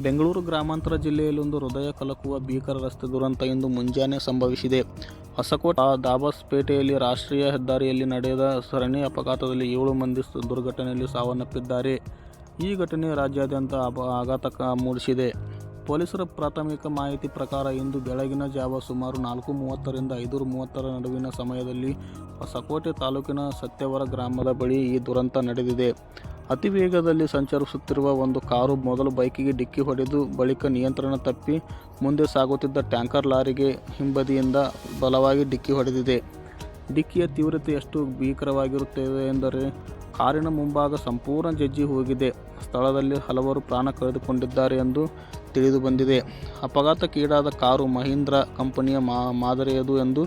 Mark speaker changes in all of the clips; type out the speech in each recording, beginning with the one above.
Speaker 1: ಬೆಂಗಳೂರು ಗ್ರಾಮಾಂತರ ಜಿಲ್ಲೆಯಲ್ಲೊಂದು ಹೃದಯ ಕಲಕುವ ಭೀಕರ ರಸ್ತೆ ದುರಂತ ಇಂದು ಮುಂಜಾನೆ ಸಂಭವಿಸಿದೆ. ಹೊಸಕೋಟೆ ದಾಬಾಸ್ಪೇಟೆಯಲ್ಲಿ ರಾಷ್ಟ್ರೀಯ ಹೆದ್ದಾರಿಯಲ್ಲಿ ನಡೆದ ಸರಣಿ ಅಪಘಾತದಲ್ಲಿ ಏಳು ಮಂದಿ ದುರ್ಘಟನೆಯಲ್ಲಿ ಸಾವನ್ನಪ್ಪಿದ್ದಾರೆ. ಈ ಘಟನೆ ರಾಜ್ಯಾದ್ಯಂತ ಆಘಾತ ಮೂಡಿಸಿದೆ. ಪೊಲೀಸರ ಪ್ರಾಥಮಿಕ ಮಾಹಿತಿ ಪ್ರಕಾರ ಇಂದು ಬೆಳಗಿನ ಜಾವ ಸುಮಾರು ನಾಲ್ಕು ಮೂವತ್ತರಿಂದ ಐದು ಮೂವತ್ತರ ನಡುವಿನ ಸಮಯದಲ್ಲಿ ಹೊಸಕೋಟೆ ತಾಲೂಕಿನ ಸತ್ಯವರ ಗ್ರಾಮದ ಬಳಿ ಈ ದುರಂತ ನಡೆದಿದೆ. ಅತಿ ವೇಗದಲ್ಲಿ ಸಂಚರಿಸುತ್ತಿರುವ ಒಂದು ಕಾರು ಮೊದಲು ಬೈಕಿಗೆ ಡಿಕ್ಕಿ ಹೊಡೆದು ಬಳಿಕ ನಿಯಂತ್ರಣ ತಪ್ಪಿ ಮುಂದೆ ಸಾಗುತ್ತಿದ್ದ ಟ್ಯಾಂಕರ್ ಲಾರಿಗೆ ಹಿಂಬದಿಯಿಂದ ಬಲವಾಗಿ ಡಿಕ್ಕಿ ಹೊಡೆದಿದೆ. ಡಿಕ್ಕಿಯ ತೀವ್ರತೆ ಎಷ್ಟು ಭೀಕರವಾಗಿರುತ್ತದೆ ಎಂದರೆ ಕಾರಿನ ಮುಂಭಾಗ ಸಂಪೂರ್ಣ ಜಜ್ಜಿ ಹೋಗಿದೆ. ಸ್ಥಳದಲ್ಲಿ ಹಲವರು ಪ್ರಾಣ ಕಳೆದುಕೊಂಡಿದ್ದಾರೆ ಎಂದು ತಿಳಿದುಬಂದಿದೆ. ಅಪಘಾತಕ್ಕೀಡಾದ ಕಾರು ಮಹೀಂದ್ರ ಕಂಪನಿಯ ಮಾದರಿಯದು ಎಂದು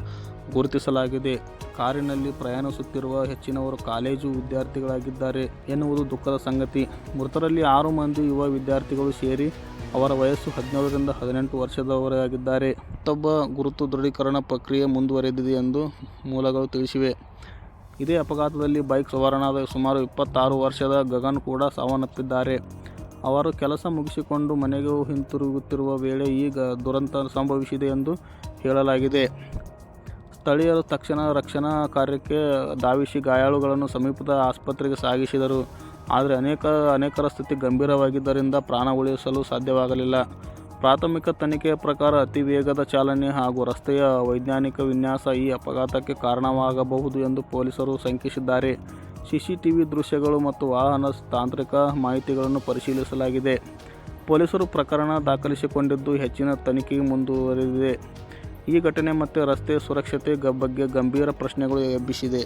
Speaker 1: ಗುರುತಿಸಲಾಗಿದೆ. ಕಾರಿನಲ್ಲಿ ಪ್ರಯಾಣಿಸುತ್ತಿರುವ ಹೆಚ್ಚಿನವರು ಕಾಲೇಜು ವಿದ್ಯಾರ್ಥಿಗಳಾಗಿದ್ದಾರೆ ಎನ್ನುವುದು ದುಃಖದ ಸಂಗತಿ. ಮೃತರಲ್ಲಿ ಆರು ಮಂದಿ ಯುವ ವಿದ್ಯಾರ್ಥಿಗಳು ಸೇರಿ ಅವರ ವಯಸ್ಸು ಹದಿನೇಳರಿಂದ ಹದಿನೆಂಟು ವರ್ಷದವರಾಗಿದ್ದಾರೆ. ಮತ್ತೊಬ್ಬ ಗುರುತು ದೃಢೀಕರಣ ಪ್ರಕ್ರಿಯೆ ಮುಂದುವರೆದಿದೆ ಎಂದು ಮೂಲಗಳು ತಿಳಿಸಿವೆ. ಇದೇ ಅಪಘಾತದಲ್ಲಿ ಬೈಕ್ ಸವಾರನಾದ ಸುಮಾರು ಇಪ್ಪತ್ತಾರು ವರ್ಷದ ಗಗನ್ ಕೂಡ ಸಾವನ್ನಪ್ಪಿದ್ದಾರೆ. ಅವರು ಕೆಲಸ ಮುಗಿಸಿಕೊಂಡು ಮನೆಗೆ ಹಿಂತಿರುಗುತ್ತಿರುವ ವೇಳೆ ಈಗ ದುರಂತ ಸಂಭವಿಸಿದೆ ಎಂದು ಹೇಳಲಾಗಿದೆ. ಸ್ಥಳೀಯರು ತಕ್ಷಣ ರಕ್ಷಣಾ ಕಾರ್ಯಕ್ಕೆ ಧಾವಿಸಿ ಗಾಯಾಳುಗಳನ್ನು ಸಮೀಪದ ಆಸ್ಪತ್ರೆಗೆ ಸಾಗಿಸಿದರು. ಆದರೆ ಅನೇಕ, ಅನೇಕರ ಸ್ಥಿತಿ ಗಂಭೀರವಾಗಿದ್ದರಿಂದ ಪ್ರಾಣ ಉಳಿಸಲು ಸಾಧ್ಯವಾಗಲಿಲ್ಲ. ಪ್ರಾಥಮಿಕ ತನಿಖೆಯ ಪ್ರಕಾರ ಅತಿ ವೇಗದ ಚಾಲನೆ ಹಾಗೂ ರಸ್ತೆಯ ವೈಜ್ಞಾನಿಕ ವಿನ್ಯಾಸ ಈ ಅಪಘಾತಕ್ಕೆ ಕಾರಣವಾಗಬಹುದು ಎಂದು ಪೊಲೀಸರು ಶಂಕಿಸಿದ್ದಾರೆ. ಸಿಸಿಟಿವಿ ದೃಶ್ಯಗಳು ಮತ್ತು ವಾಹನ ತಾಂತ್ರಿಕ ಮಾಹಿತಿಗಳನ್ನು ಪರಿಶೀಲಿಸಲಾಗಿದೆ. ಪೊಲೀಸರು ಪ್ರಕರಣ ದಾಖಲಿಸಿಕೊಂಡಿದ್ದು ಹೆಚ್ಚಿನ ತನಿಖೆ ಮುಂದುವರೆದಿದೆ. ಈ ಘಟನೆ ಮತ್ತೆ ರಸ್ತೆ ಸುರಕ್ಷತೆ ಬಗ್ಗೆ ಗಂಭೀರ ಪ್ರಶ್ನೆಗಳು ಎಬ್ಬಿಸಿದೆ.